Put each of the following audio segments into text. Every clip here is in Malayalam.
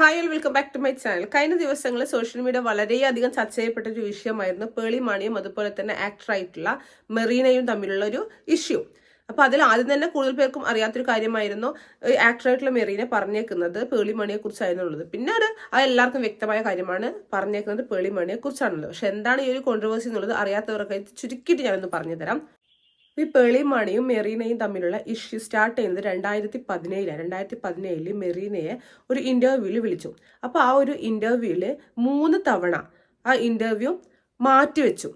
Hi welcome back to my channel കഴിഞ്ഞ ദിവസങ്ങളിൽ സോഷ്യൽ മീഡിയ വളരെയധികം ചർച്ച ചെയ്യപ്പെട്ട ഒരു വിഷയമായിരുന്നു പേളി മാണിയും അതുപോലെ തന്നെ ആക്ടറായിട്ടുള്ള മെറീനയും തമ്മിലുള്ള ഒരു ഇഷ്യൂ അപ്പൊ അതിൽ ആദ്യം തന്നെ കൂടുതൽ പേർക്കും അറിയാത്തൊരു കാര്യമായിരുന്നു ആക്ടറായിട്ടുള്ള മെറീനെ പറഞ്ഞേക്കുന്നത് പേളിമണിയെ കുറിച്ചായിരുന്നുള്ളത് പിന്നെ അത് അത് എല്ലാവർക്കും വ്യക്തമായ കാര്യമാണ് പറഞ്ഞേക്കുന്നത് പേളിമണിയെ കുറിച്ചാണുള്ളത്. പക്ഷെ എന്താണ് ഈ ഒരു കോൺട്രവേഴ്സി എന്നുള്ളത് അറിയാത്തവർക്കായി ചുരുക്കിയിട്ട് ഞാനൊന്ന് പറഞ്ഞുതരാം. ഈ പേളിമാണിയും മെറീനയും തമ്മിലുള്ള ഇഷ്യൂ സ്റ്റാർട്ട് ചെയ്യുന്നത് രണ്ടായിരത്തി പതിനേഴിലാണ് രണ്ടായിരത്തി പതിനേഴിൽ മെറീനയെ ഒരു ഇന്റർവ്യൂവിൽ വിളിച്ചു. അപ്പോൾ ആ ഒരു ഇന്റർവ്യൂവിൽ മൂന്ന് തവണ ആ ഇന്റർവ്യൂ മാറ്റിവെച്ചു.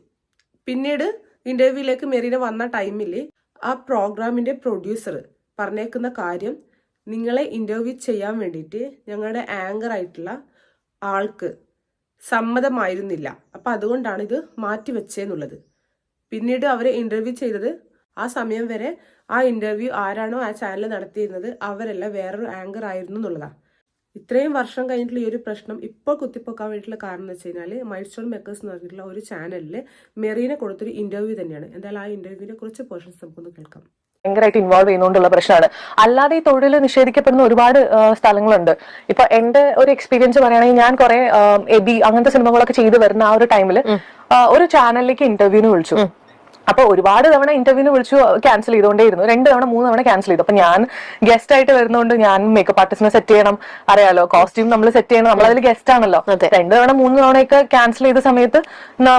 പിന്നീട് ഇന്റർവ്യൂവിലേക്ക് മെറീന വന്ന ടൈമിൽ ആ പ്രോഗ്രാമിന്റെ പ്രൊഡ്യൂസർ പറഞ്ഞേക്കുന്ന കാര്യം നിങ്ങളെ ഇന്റർവ്യൂ ചെയ്യാൻ വേണ്ടിയിട്ട് ഞങ്ങളുടെ ആങ്കർ ആയിട്ടുള്ള ആൾക്ക് സമ്മതമായിരുന്നില്ല. അപ്പം അതുകൊണ്ടാണ് ഇത് മാറ്റിവെച്ചേന്നുള്ളത്. പിന്നീട് അവരെ ഇന്റർവ്യൂ ചെയ്തത് ആ സമയം വരെ ആ ഇന്റർവ്യൂ ആരാണോ ആ ചാനൽ നടത്തിയിരുന്നത് അവരല്ല വേറൊരു ആങ്കർ ആയിരുന്നു എന്നുള്ളതാണ് ഇത്രയും വർഷം കഴിഞ്ഞിട്ടുള്ള ഈ ഒരു പ്രശ്നം ഇപ്പോൾ കുത്തിപ്പൊക്കാൻ വേണ്ടിയിട്ടുള്ള കാരണം എന്ന് വെച്ച് കഴിഞ്ഞാൽ മൈൽസ്റ്റോൺ മേക്കേഴ്സ് എന്ന് പറഞ്ഞിട്ടുള്ള ഒരു ചാനലിൽ മെറീനെ കൊടുത്തൊരു ഇന്റർവ്യൂ തന്നെയാണ്. എന്തായാലും ആ ഇന്റർവ്യൂവിനെ കുറിച്ച് പോർഷൻസ് നമുക്കൊന്ന് കേൾക്കാം. ഭയങ്കരമായിട്ട് ഇൻവോൾവ് ചെയ്യുന്നതുകൊണ്ടുള്ള പ്രശ്നമാണ്. അല്ലാതെ ഈ തൊഴിൽ നിഷേധിക്കപ്പെടുന്ന ഒരുപാട് സ്ഥലങ്ങളുണ്ട്. ഇപ്പൊ എന്റെ ഒരു എക്സ്പീരിയൻസ് പറയുകയാണെങ്കിൽ ഞാൻ കുറെ എബി അങ്ങനത്തെ സിനിമകളൊക്കെ ചെയ്തു വരുന്ന ആ ഒരു ടൈമിൽ ഒരു ചാനലിലേക്ക് ഇന്റർവ്യൂവിന് വിളിച്ചു. അപ്പൊ ഒരുപാട് തവണ ഇന്റർവ്യൂവിന് വിളിച്ചു ക്യാൻസൽ ചെയ്തുകൊണ്ടേയിരുന്നു. രണ്ട് തവണ മൂന്ന് തവണ ക്യാൻസൽ ചെയ്തു. അപ്പൊ ഞാൻ ഗസ്റ്റ് ആയിട്ട് വരുന്നതുകൊണ്ട് ഞാൻ മേക്കപ്പ് ആർട്ടിസ്റ്റിനെ സെറ്റ് ചെയ്യണം. അറിയാലോ കോസ്റ്റ്യൂം നമ്മൾ സെറ്റ് ചെയ്യണം. നമ്മൾ അതിൽ ഗസ്റ്റ് ആണല്ലോ. രണ്ട് തവണ മൂന്ന് തവണയൊക്കെ ക്യാൻസൽ ചെയ്ത സമയത്ത്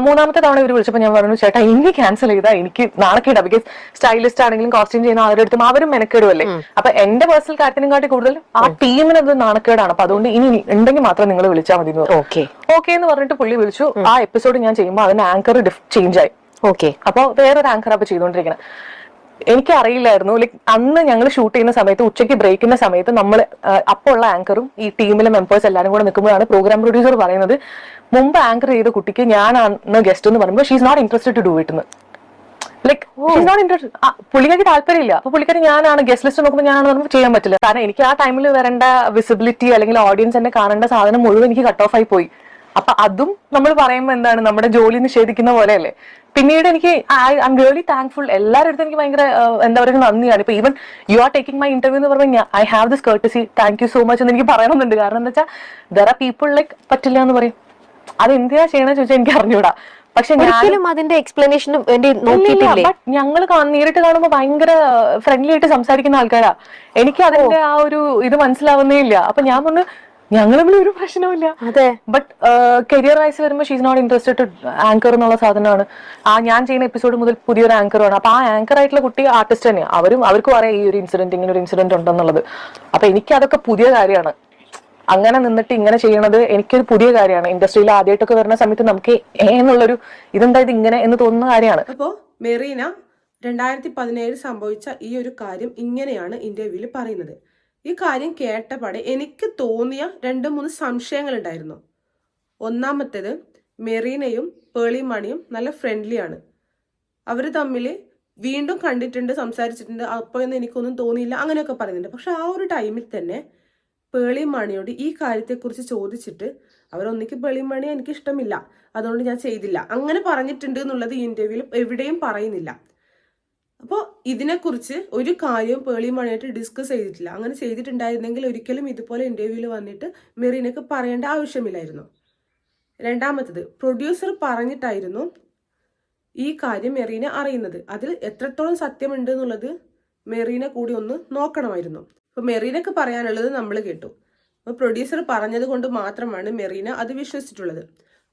മൂന്നാമത്തെ തവണ ഇവർ വിളിച്ചപ്പോൾ ഞാൻ പറഞ്ഞു ചേട്ടാ ഇനി ക്യാൻസൽ ചെയ്താൽ എനിക്ക് നാണക്കേടാ ബിക്കോസ് സ്റ്റൈലിസ്റ്റ് ആണെങ്കിലും കോസ്റ്റ്യൂം ചെയ്യുന്ന അവരുടെ അടുത്തും അവരും മെനക്കേടുമല്ലേ അപ്പൊ എന്റെ പേഴ്സണൽ കാര്യത്തിനും കാട്ടി കൂടുതൽ ആ ടീമിന് അത് നാണക്കേടാണ്. അപ്പൊ അതുകൊണ്ട് ഇനി ഉണ്ടെങ്കിൽ മാത്രം നിങ്ങൾ വിളിച്ചാൽ മതി ഓക്കെ. ഓക്കെ എന്ന് പറഞ്ഞിട്ട് പുള്ളി വിളിച്ചു. ആ എപ്പിസോഡ് ഞാൻ ചെയ്യുമ്പോൾ അതിന് ആങ്കർ ഡിഫ് ചേഞ്ച് ആയി. ഓക്കെ അപ്പൊ വേറൊരു ആങ്കർ അപ്പൊ ചെയ്തോണ്ടിരിക്കണം. എനിക്ക് അറിയില്ലായിരുന്നു ലൈക് അന്ന് ഞങ്ങൾ ഷൂട്ട് ചെയ്യുന്ന സമയത്ത് ഉച്ചയ്ക്ക് ബ്രേക്കിന്റെ സമയത്ത് നമ്മൾ അപ്പോൾ ഉള്ള ആങ്കറും ഈ ടീമിലെ മെമ്പേഴ്സ് എല്ലാവരും കൂടെ നിൽക്കുമ്പോഴാണ് പ്രോഗ്രാം പ്രൊഡ്യൂസർ പറയുന്നത് മുമ്പ് ആങ്കർ ചെയ്ത കുട്ടിക്ക് ഞാനാണ് ഗസ്റ്റ് എന്ന് പറയുമ്പോൾ she's not interested to do it like not interest പുള്ളിക്കാർക്ക് താല്പര്യമില്ല. അപ്പൊ പുള്ളിക്കാരി ഞാനാണ് ഗസ്റ്റ് ലിസ്റ്റ് നോക്കുമ്പോൾ ഞാനാണ് പറയുമ്പോൾ ചെയ്യാൻ പറ്റില്ല. കാരണം എനിക്ക് ആ ടൈമിൽ വരേണ്ട വിസിബിലിറ്റി അല്ലെങ്കിൽ ഓഡിയൻസ് എന്നെ കാണേണ്ട സാധനം മുഴുവൻ എനിക്ക് കട്ട് ഓഫ് ആയി പോയി. അപ്പൊ അതും നമ്മൾ പറയുമ്പോൾ എന്താണ്? നമ്മുടെ ജോലി നിഷേധിക്കുന്ന പോലെയല്ലേ? പിന്നീട് എനിക്ക് ഐ ഐം റിയലി താങ്ക്ഫുൾ എല്ലാവരുടെ അടുത്തും എനിക്ക് ഭയങ്കര എന്താ പറയുക നന്ദിയാണ്. ഇപ്പൊ even you are taking my interview എന്ന് പറഞ്ഞാൽ I have this courtesy thank you so much എന്ന് എനിക്ക് പറയണമെന്നുണ്ട് കാരണം എന്താ വെച്ചാൽ ദർ ആർ പീപ്പിൾ ലൈക്ക് പറ്റില്ല എന്ന് പറയും. അത് എന്തിനാ ചെയ്യണമെന്ന് ചോദിച്ചാൽ എനിക്ക് അറിഞ്ഞൂടാ. പക്ഷെ ഒരിക്കലും അതിന്റെ എക്സ്പ്ലനേഷനും ബട്ട് ഞങ്ങൾ നേരിട്ട് കാണുമ്പോൾ ഭയങ്കര ഫ്രണ്ട്ലി ആയിട്ട് സംസാരിക്കുന്ന ആൾക്കാരാ. എനിക്ക് അതിന്റെ ആ ഒരു ഇത് മനസ്സിലാവുന്നേ ഇല്ല. അപ്പൊ ഞാൻ പറഞ്ഞു ഞങ്ങൾ ഒരു പ്രശ്നവുമില്ല. അതെ. ബട്ട് കരിയർ വൈസ് വരുമ്പോൾ she's not interested to anchor എന്നുള്ള സാധനമാണ്. ആ ഞാൻ ചെയ്യുന്ന എപ്പിസോഡ് മുതൽ പുതിയൊരു ആങ്കർ ആണ്. അപ്പൊ ആ ആങ്കർ ആയിട്ടുള്ള കുട്ടി ആർട്ടിസ്റ്റ് തന്നെയാണ് അവരും അവർക്കും അറിയാം ഈ ഒരു ഇൻസിഡന്റ് ഇങ്ങനെ ഒരു ഇൻസിഡന്റ് ഉണ്ടെന്നുള്ളത്. അപ്പൊ എനിക്ക് അതൊക്കെ പുതിയ കാര്യമാണ്. അങ്ങനെ നിന്നിട്ട് ഇങ്ങനെ ചെയ്യണത് എനിക്കൊരു പുതിയ കാര്യമാണ്. ഇൻഡസ്ട്രിയിൽ ആദ്യമായിട്ടൊക്കെ വരുന്ന സമയത്ത് നമുക്ക് ഏ എന്നുള്ളൊരു ഇതെന്താ ഇത് ഇങ്ങനെ എന്ന് തോന്നുന്ന കാര്യമാണ്. അപ്പോൾ മെറീന രണ്ടായിരത്തി പതിനേഴ് സംഭവിച്ച ഈ ഒരു കാര്യം ഇങ്ങനെയാണ് ഇന്റർവ്യൂവിൽ പറയുന്നത്. ഈ കാര്യം കേട്ടപാടെ എനിക്ക് തോന്നിയ രണ്ട് മൂന്ന് സംശയങ്ങൾ ഉണ്ടായിരുന്നു ഒന്നാമത്തേത് മെറീനയും പേളി മണിയും നല്ല ഫ്രണ്ട്ലിയാണ് അവർ തമ്മിൽ വീണ്ടും കണ്ടിട്ടുണ്ട് സംസാരിച്ചിട്ടുണ്ട്. അപ്പോഴൊന്നും എനിക്കൊന്നും തോന്നിയില്ല അങ്ങനെയൊക്കെ പറയുന്നുണ്ട്. പക്ഷെ ആ ഒരു ടൈമിൽ തന്നെ പേളി മണിയോട് ഈ കാര്യത്തെക്കുറിച്ച് ചോദിച്ചിട്ട് അവരൊന്നിക്ക് പേളിമണി എനിക്ക് ഇഷ്ടമില്ല അതുകൊണ്ട് ഞാൻ ചെയ്തില്ല. അങ്ങനെ പറഞ്ഞിട്ടുണ്ട് എന്നുള്ളത് ഇന്റർവ്യൂവിൽ എവിടെയും പറയുന്നില്ല. അപ്പോൾ ഇതിനെക്കുറിച്ച് ഒരു കാര്യവും പേളിയുമായിട്ട് ഡിസ്കസ് ചെയ്തിട്ടില്ല. അങ്ങനെ ചെയ്തിട്ടുണ്ടായിരുന്നെങ്കിൽ ഒരിക്കലും ഇതുപോലെ ഇന്റർവ്യൂവിൽ വന്നിട്ട് മെറീനക്ക് പറയേണ്ട ആവശ്യമില്ലായിരുന്നു. രണ്ടാമത്തത് പ്രൊഡ്യൂസർ പറഞ്ഞിട്ടായിരുന്നു ഈ കാര്യം മെറീന അറിയുന്നത്. അതിൽ എത്രത്തോളം സത്യമുണ്ട് എന്നുള്ളത് മെറീന കൂടി ഒന്ന് നോക്കണമായിരുന്നു. അപ്പോൾ മെറീനക്ക് പറയാനുള്ളത് നമ്മൾ കേട്ടു. അപ്പോൾ പ്രൊഡ്യൂസർ പറഞ്ഞത് കൊണ്ട് മാത്രമാണ് മെറീന അത് വിശ്വസിച്ചിട്ടുള്ളത്.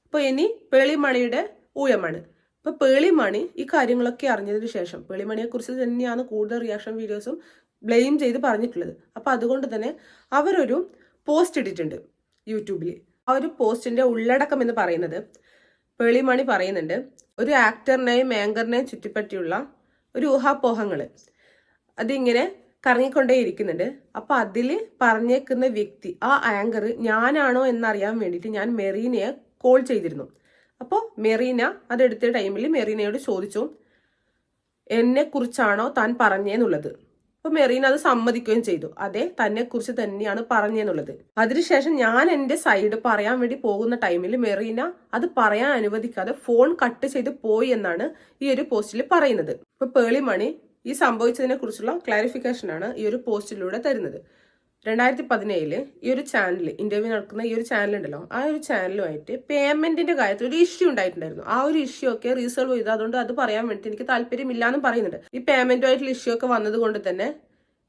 അപ്പോൾ ഇനി പേളിമണിയുടെ ഊഴമാണ്. അപ്പൊ പേളിമണി ഈ കാര്യങ്ങളൊക്കെ അറിഞ്ഞതിന് ശേഷം പേളിമണിയെക്കുറിച്ച് തന്നെയാണ് കൂടുതൽ റിയാക്ഷൻ വീഡിയോസും ബ്ലെയിം ചെയ്ത് പറഞ്ഞിട്ടുള്ളത്. അപ്പോൾ അതുകൊണ്ട് തന്നെ അവരൊരു പോസ്റ്റ് ഇട്ടിട്ടുണ്ട് യൂട്യൂബിൽ ആ ഒരു പോസ്റ്റിന്റെ ഉള്ളടക്കം എന്ന് പറയുന്നത് പേളിമണി പറയുന്നുണ്ട് ഒരു ആക്ടറിനെയും ആങ്കറിനെയും ചുറ്റിപ്പറ്റിയുള്ള ഒരു ഊഹാപോഹങ്ങൾ അതിങ്ങനെ കറങ്ങിക്കൊണ്ടേ ഇരിക്കുന്നുണ്ട് അപ്പൊ അതിൽ പറഞ്ഞേക്കുന്ന വ്യക്തി ആ ആങ്കർ ഞാനാണോ എന്നറിയാൻ വേണ്ടിയിട്ട് ഞാൻ മെറീനയെ കോൾ ചെയ്തിരുന്നു. അപ്പോൾ മെറീന അതെടുത്ത ടൈമിൽ മെറീനയോട് ചോദിച്ചു എന്നെ കുറിച്ചാണോ താൻ പറഞ്ഞേന്നുള്ളത്? അപ്പോൾ മെറീന അത് സമ്മതിക്കുകയും ചെയ്തു. അതെ തന്നെ കുറിച്ച് തന്നെയാണ് പറഞ്ഞെന്നുള്ളത്. അതിനുശേഷം ഞാൻ എന്റെ സൈഡ് പറയാൻ വേണ്ടി പോകുന്ന ടൈമിൽ മെറീന അത് പറയാൻ അനുവദിക്കാതെ ഫോൺ കട്ട് ചെയ്ത് പോയി എന്നാണ് ഈ ഒരു പോസ്റ്റിൽ പറയുന്നത്. ഇപ്പൊ പേളിമണി ഈ സംഭവിച്ചതിനെ കുറിച്ചുള്ള ക്ലാരിഫിക്കേഷൻ ആണ് ഈ ഒരു പോസ്റ്റിലൂടെ തരുന്നത്. രണ്ടായിരത്തി പതിനേഴിൽ ഈ ഒരു ചാനൽ ഇന്റർവ്യൂ നടക്കുന്ന ഈ ഒരു ചാനൽ ഉണ്ടല്ലോ ആ ഒരു ചാനലുമായിട്ട് പേയ്മെന്റിന്റെ കാര്യത്തിൽ ഒരു ഇഷ്യൂ ഉണ്ടായിട്ടുണ്ടായിരുന്നു. ആ ഒരു ഇഷ്യൂ ഒക്കെ റീസോൾവ് ചെയ്തു. അതുകൊണ്ട് അത് പറയാൻ വേണ്ടി എനിക്ക് താല്പര്യമില്ല എന്നും പറയുന്നുണ്ട്. ഈ പേയ്മെന്റുമായിട്ടുള്ള ഇഷ്യൂ ഒക്കെ വന്നത് കൊണ്ട് തന്നെ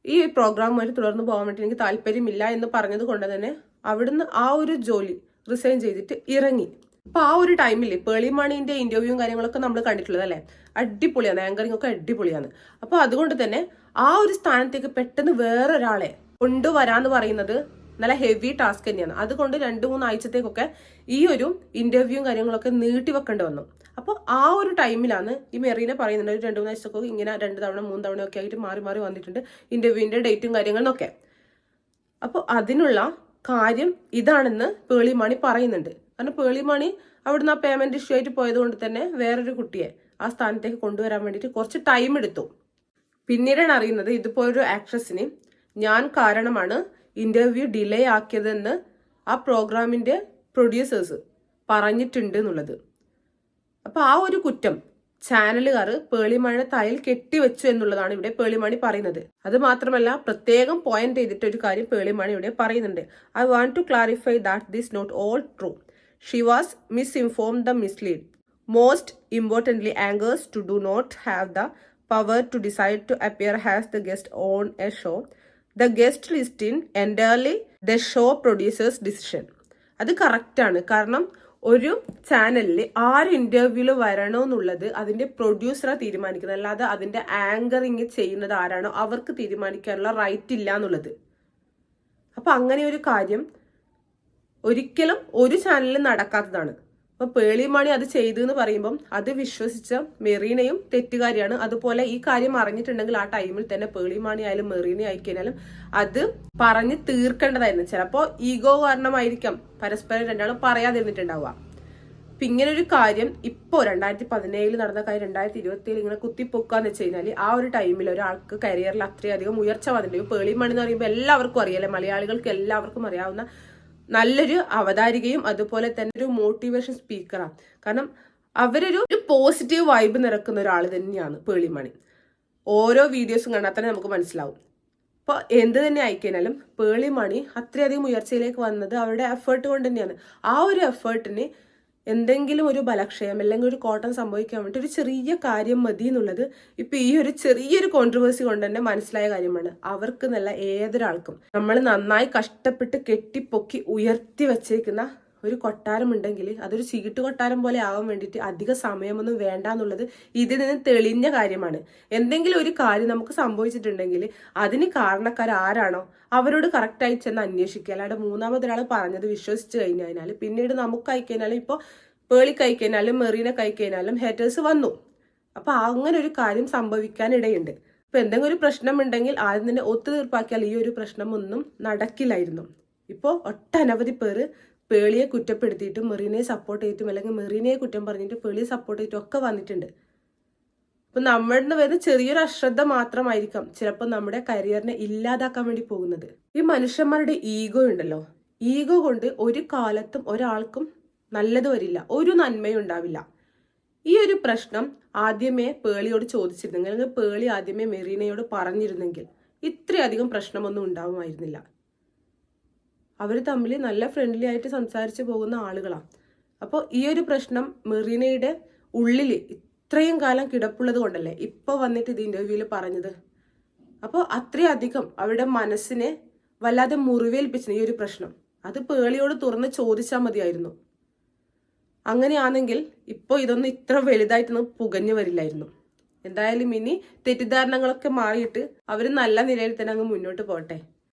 ഈ പ്രോഗ്രാമുമായിട്ട് തുടർന്ന് പോകാൻ വേണ്ടി എനിക്ക് താല്പര്യമില്ല എന്ന് പറഞ്ഞത് കൊണ്ട് തന്നെ അവിടുന്ന് ആ ഒരു ജോലി റിസൈൻ ചെയ്തിട്ട് ഇറങ്ങി. അപ്പൊ ആ ഒരു ടൈമിൽ പേളി മണിന്റെ ഇന്റർവ്യൂവും കാര്യങ്ങളൊക്കെ നമ്മൾ കണ്ടിട്ടുള്ളത് അല്ലേ? അടിപൊളിയാണ്. ആങ്കറിംഗ് ഒക്കെ അടിപൊളിയാണ്. അപ്പൊ അതുകൊണ്ട് തന്നെ ആ ഒരു സ്ഥാനത്തേക്ക് പെട്ടെന്ന് വേറൊരാളെ കൊണ്ടുവരാന്ന് പറയുന്നത് നല്ല ഹെവി ടാസ്ക് തന്നെയാണ്. അതുകൊണ്ട് രണ്ട് മൂന്ന് ആഴ്ചത്തേക്കൊക്കെ ഈ ഒരു ഇന്റർവ്യൂവും കാര്യങ്ങളൊക്കെ നീട്ടി വെക്കേണ്ടി വന്നു. അപ്പോൾ ആ ഒരു ടൈമിലാണ് ഈ മെറീനെ പറയുന്നുണ്ട്. രണ്ട് മൂന്ന് ആഴ്ചക്കൊക്കെ ഇങ്ങനെ രണ്ട് തവണ മൂന്ന് തവണ ഒക്കെ ആയിട്ട് മാറി മാറി വന്നിട്ടുണ്ട് ഇന്റർവ്യൂവിന്റെ ഡേറ്റും കാര്യങ്ങളൊക്കെ. അപ്പോൾ അതിനുള്ള കാര്യം ഇതാണെന്ന് പേളിമാണി പറയുന്നുണ്ട്. കാരണം പേളിമാണി അവിടുന്ന് ആ പേയ്മെന്റ് ഇഷ്യൂ ആയിട്ട് പോയത് കൊണ്ട് തന്നെ വേറൊരു കുട്ടിയെ ആ സ്ഥാനത്തേക്ക് കൊണ്ടുവരാൻ വേണ്ടിയിട്ട് കുറച്ച് ടൈം എടുത്തു. പിന്നീടാണ് അറിയുന്നത് ഇതുപോലൊരു ആക്ട്രസിന് ഞാൻ കാരണമാണ് ഇന്റർവ്യൂ ഡിലേ ആക്കിയതെന്ന് ആ പ്രോഗ്രാമിന്റെ പ്രൊഡ്യൂസേഴ്സ് പറഞ്ഞിട്ടുണ്ട് എന്നുള്ളത് അപ്പോൾ ആ ഒരു കുറ്റം ചാനലുകാർ പേളിമഴ തലയിൽ കെട്ടിവെച്ചു എന്നുള്ളതാണ് ഇവിടെ പേളിമണി പറയുന്നത്. അത് മാത്രമല്ല പ്രത്യേകം പോയിന്റ് ചെയ്തിട്ട് ഒരു കാര്യം പേളിമണി ഇവിടെ പറയുന്നുണ്ട്. I want to clarify that this not all true she was misinform the mislead most importantly anchors to do not have the power to decide to appear has the guest on a show the guest list in entirely the show producers decision. അത് കറക്റ്റാണ് കാരണം ഒരു ചാനലിൽ ആര് ഇന്റർവ്യൂവിൽ വരണമെന്നുള്ളത് അതിന്റെ പ്രൊഡ്യൂസറെ തീരുമാനിക്കുന്നത്. അല്ലാതെ അതിന്റെ ആങ്കറിങ് ചെയ്യുന്നത് ആരാണോ അവർക്ക് തീരുമാനിക്കാനുള്ള റൈറ്റ് ഇല്ല എന്നുള്ളത് അപ്പൊ അങ്ങനെ ഒരു കാര്യം ഒരിക്കലും ഒരു ചാനലിൽ നടക്കാത്തതാണ്. അപ്പൊ പേളിമണി അത് ചെയ്തു എന്ന് പറയുമ്പം അത് വിശ്വസിച്ച മെറീനയും തെറ്റുകാരിയാണ്. അതുപോലെ ഈ കാര്യം അറിഞ്ഞിട്ടുണ്ടെങ്കിൽ ആ ടൈമിൽ തന്നെ പേളിമണി ആയാലും മെറീന ആയിക്കഴിഞ്ഞാലും അത് പറഞ്ഞ് തീർക്കേണ്ടതായിരുന്നു. ചിലപ്പോ ഈഗോ കാരണമായിരിക്കാം പരസ്പരം രണ്ടാളും പറയാതിരുന്നിട്ടുണ്ടാവുക. അപ്പൊ ഇങ്ങനെ ഒരു കാര്യം ഇപ്പോ രണ്ടായിരത്തി പതിനേഴിൽ നടന്ന കാര്യം രണ്ടായിരത്തി ഇരുപത്തി ഏഴിൽ ഇങ്ങനെ കുത്തിപ്പൊക്കാന്ന് വെച്ച് കഴിഞ്ഞാൽ ആ ഒരു ടൈമിൽ ഒരാൾക്ക് കരിയറിൽ അത്രയധികം ഉയർച്ച വന്നിട്ടുണ്ട്. പേളിമണി എന്ന് പറയുമ്പോൾ എല്ലാവർക്കും അറിയാലേ മലയാളികൾക്ക് എല്ലാവർക്കും അറിയാവുന്ന നല്ലൊരു അവതാരികയും അതുപോലെ തന്നെ ഒരു മോട്ടിവേഷൻ സ്പീക്കറാണ് കാരണം അവരൊരു ഒരു പോസിറ്റീവ് വൈബ് നിറക്കുന്ന ഒരാൾ തന്നെയാണ് പേളിമണി. ഓരോ വീഡിയോസും കണ്ടാൽ തന്നെ നമുക്ക് മനസ്സിലാവും. അപ്പോൾ എന്ത് തന്നെ ആയിക്കഴിഞ്ഞാലും പേളിമണി അത്രയധികം ഉയർച്ചയിലേക്ക് വന്നത് അവരുടെ എഫേർട്ട് കൊണ്ട് തന്നെയാണ്. ആ ഒരു എഫേർട്ടിന് എന്തെങ്കിലും ഒരു ബലക്ഷയം അല്ലെങ്കിൽ ഒരു കോട്ടം സംഭവിക്കാൻ വേണ്ടി ഒരു ചെറിയ കാര്യം മതി എന്നുള്ളത് ഇപ്പൊ ഈ ഒരു ചെറിയൊരു കോൺട്രവേഴ്സി കൊണ്ട് തന്നെ മനസ്സിലായ കാര്യമാണ്. അവർക്ക് നല്ല ഏതൊരാൾക്കും നമ്മൾ നന്നായി കഷ്ടപ്പെട്ട് കെട്ടിപ്പൊക്കി ഉയർത്തി വെച്ചേക്കുന്ന ഒരു കൊട്ടാരം ഉണ്ടെങ്കിൽ അതൊരു ചീട്ട് കൊട്ടാരം പോലെ ആവാൻ വേണ്ടിയിട്ട് അധിക സമയമൊന്നും വേണ്ട എന്നുള്ളത് ഇതിൽ നിന്ന് തെളിഞ്ഞ കാര്യമാണ്. എന്തെങ്കിലും ഒരു കാര്യം നമുക്ക് സംഭവിച്ചിട്ടുണ്ടെങ്കിൽ അതിന് കാരണക്കാർ ആരാണോ അവരോട് കറക്റ്റായി ചെന്ന് അന്വേഷിക്കുക. അല്ലാണ്ട് മൂന്നാമതൊരാൾ പറഞ്ഞത് വിശ്വസിച്ച് കഴിഞ്ഞാൽ പിന്നീട് നമുക്ക് അയക്കഴിഞ്ഞാലും ഇപ്പോൾ പേളി കഴിക്കഴിഞ്ഞാലും മെറീനെ കഴിക്കഴിഞ്ഞാലും ഹേറ്റേഴ്സ് വന്നു. അപ്പോൾ അങ്ങനെ ഒരു കാര്യം സംഭവിക്കാനിടയുണ്ട്. ഇപ്പൊ എന്തെങ്കിലും ഒരു പ്രശ്നം ഉണ്ടെങ്കിൽ ആദ്യം തന്നെ ഒത്തുതീർപ്പാക്കിയാൽ ഈ ഒരു പ്രശ്നമൊന്നും നടക്കില്ലായിരുന്നു. ഇപ്പോൾ ഒട്ടനവധി പേര് പേളിയെ കുറ്റപ്പെടുത്തിയിട്ടും മെറീനെ സപ്പോർട്ട് ചെയ്തിട്ടും അല്ലെങ്കിൽ മെറീനെ കുറ്റം പറഞ്ഞിട്ട് പേളിയെ സപ്പോർട്ട് ചെയ്തിട്ടും ഒക്കെ വന്നിട്ടുണ്ട്. അപ്പം നമ്മളിൽ നിന്ന് വരുന്ന ചെറിയൊരു അശ്രദ്ധ മാത്രമായിരിക്കാം ചിലപ്പോൾ നമ്മുടെ കരിയറിനെ ഇല്ലാതാക്കാൻ വേണ്ടി പോകുന്നത്. ഈ മനുഷ്യന്മാരുടെ ഈഗോ ഉണ്ടല്ലോ. ഈഗോ കൊണ്ട് ഒരു കാലത്തും ഒരാൾക്കും നല്ലത് വരില്ല. ഒരു നന്മയും ഉണ്ടാവില്ല. ഈ ഒരു പ്രശ്നം ആദ്യമേ പേളിയോട് ചോദിച്ചിരുന്നെങ്കിൽ അല്ലെങ്കിൽ പേളി ആദ്യമേ മെറീനയോട് പറഞ്ഞിരുന്നെങ്കിൽ ഇത്രയധികം പ്രശ്നമൊന്നും ഉണ്ടാവുമായിരുന്നില്ല. അവർ തമ്മിൽ നല്ല ഫ്രണ്ട്ലി ആയിട്ട് സംസാരിച്ച് പോകുന്ന ആളുകളാണ് അപ്പോൾ ഈ ഒരു പ്രശ്നം മെറീനയുടെ ഉള്ളിൽ ഇത്രയും കാലം കിടപ്പുള്ളത് കൊണ്ടല്ലേ ഇപ്പോൾ വന്നിട്ട് ഇത് ഇന്റർവ്യൂവിൽ പറഞ്ഞത്? അപ്പോൾ അത്രയധികം അവരുടെ മനസ്സിനെ വല്ലാതെ മുറിവേൽപ്പിച്ചു ഈ ഒരു പ്രശ്നം. അത് പേളിയോട് തുറന്ന് ചോദിച്ചാൽ മതിയായിരുന്നു. അങ്ങനെയാണെങ്കിൽ ഇപ്പോൾ ഇതൊന്നും ഇത്ര വലുതായിട്ടൊന്നും പുകഞ്ഞു വരില്ലായിരുന്നു. എന്തായാലും ഇനി തെറ്റിദ്ധാരണകളൊക്കെ മാറിയിട്ട് അവർ നല്ല നിലയിൽ തന്നെ അങ്ങ് മുന്നോട്ട് പോട്ടെ